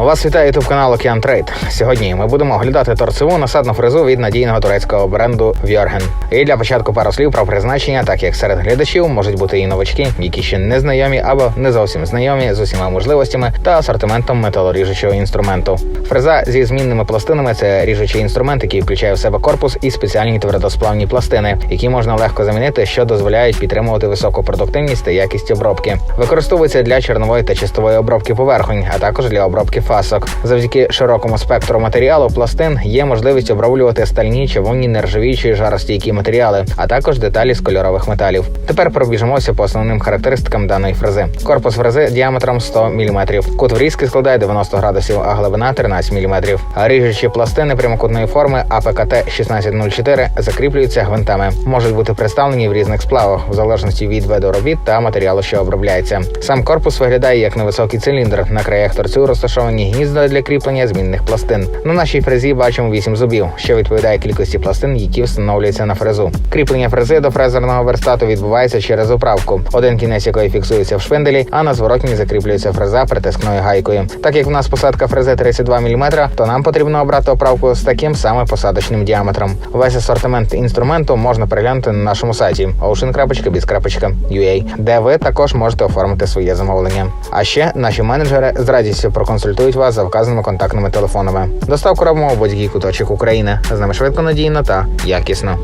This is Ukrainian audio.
Вас вітає ютуб канал Океан Трейд. Сьогодні ми будемо оглядати торцеву насадну фрезу від надійного турецького бренду Вьорген. І для початку пару слів про призначення, так як серед глядачів можуть бути і новачки, які ще не знайомі або не зовсім знайомі з усіма можливостями та асортиментом металоріжучого інструменту. Фреза зі змінними пластинами це ріжучий інструмент, який включає в себе корпус і спеціальні твердосплавні пластини, які можна легко замінити, що дозволяють підтримувати високу продуктивність та якість обробки. Використовується для чорнової та чистової обробки поверхонь, а також для обробки фасок. Завдяки широкому спектру матеріалу пластин є можливість оброблювати стальні, чавунні, нержавіючі, жаростійкі матеріали, а також деталі з кольорових металів. Тепер пробіжимося по основним характеристикам даної фрези. Корпус фрези діаметром 100 мм. Кут врізки складає 90 градусів, а глибина 13 мм. Ріжучі пластини прямокутної форми АПКТ 1604 закріплюються гвинтами. Можуть бути представлені в різних сплавах, в залежності від виду робіт та матеріалу, що обробляється. Сам корпус виглядає як невисокий циліндр. На краях торцю розташовані гнізда для кріплення змінних пластин. На нашій фрезі бачимо 8 зубів, що відповідає кількості пластин, які встановлюються на фрезу. Кріплення фрези до фрезерного верстату відбувається через управку, один кінець якої фіксується в швинделі, а на зворотній закріплюється фреза притискною гайкою. Так як в нас посадка фрези 32 мм, то нам потрібно обрати оправку з таким саме посадочним діаметром. Весь асортимент інструменту можна переглянути на нашому сайті ocean.biz.ua, де ви також можете оформити своє замовлення. А ще наші менеджери з радістю проконсультують вас за вказаними контактними телефонами. Доставку робимо в будь-який куточок України. З нами швидко надійно та якісно.